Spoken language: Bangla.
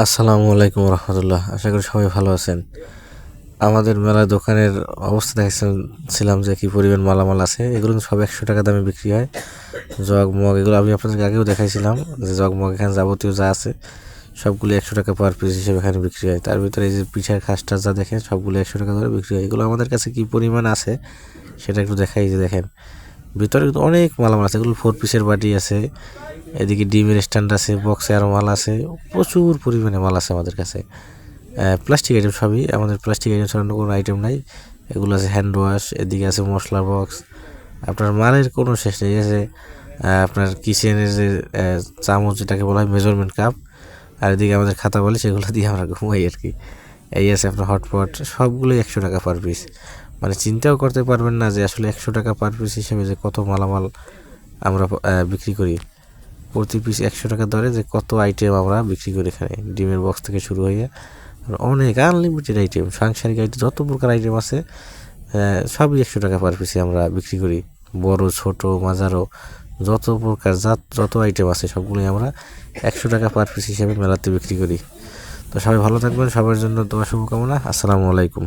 আসসালামু আলাইকুম রহমতুল্লাহ। আশা করি সবাই ভালো আছেন। আমাদের মেলা দোকানের অবস্থা দেখছিলাম যে কী পরিমাণ মালামাল আছে। এগুলো সব একশো টাকা দামে বিক্রি হয়। জগ, মগ, এগুলো আমি আপনাদেরকে আগেও দেখাইছিলাম যে জগ, মগ এখানে যাবতীয় যা আছে, সবগুলো একশো টাকা পার পিস হিসেবে এখানে বিক্রি হয়। তার ভিতরে এই যে পিঠার খাসটা যা দেখেন, সবগুলো একশো টাকা করে বিক্রি হয়। এগুলো আমাদের কাছে কি পরিমাণ আছে, সেটা একটু দেখাই যে দেখেন। ভিতরে কিন্তু অনেক মালামাল আছে, এগুলো ফোর পিসের বাটি আছে, এদিকে ডিমের স্ট্যান্ড আছে বক্সে আরও মাল আছে, প্রচুর পরিমাণে মাল আছে আমাদের কাছে। প্লাস্টিক আইটেম সবই, আমাদের প্লাস্টিক আইটেম ছাড়ানো কোনো আইটেম নাই, এগুলো আছে হ্যান্ড ওয়াশ এদিকে আছে মশলা বক্স আপনার মালের কোনো শেষ নেই আছে আপনার কিচেনের যে চামচ যেটাকে বলা হয় মেজারমেন্ট কাপ আর এদিকে আমাদের খাতা বলে সেগুলো দিয়ে আমরা ঘুমাই আর কি। এই আছে আপনার হটপট সবগুলোই একশো টাকা পার পিস মানে চিন্তাও করতে পারবেন না যে আসলে একশো টাকা পার পিস হিসেবে যে কত মালামাল আমরা বিক্রি করি। প্রতি পিস একশো টাকা দরে যে কত আইটেম আমরা বিক্রি করি এখানে। ডিমের বক্স থেকে শুরু হয়ে অনেক আনলিমিটেড আইটেম সাংসারিক আইটেম যত প্রকার আইটেম আছে সবই একশো টাকা পার পিসে আমরা বিক্রি করি। বড়, ছোট, মাঝারো, যত প্রকার যা যত আইটেম আছে, সবগুলোই আমরা একশো টাকা পার পিস হিসেবে মেলাতে বিক্রি করি। তো সবাই ভালো থাকবেন, সবার জন্য তোমার শুভকামনা। আসসালামু আলাইকুম।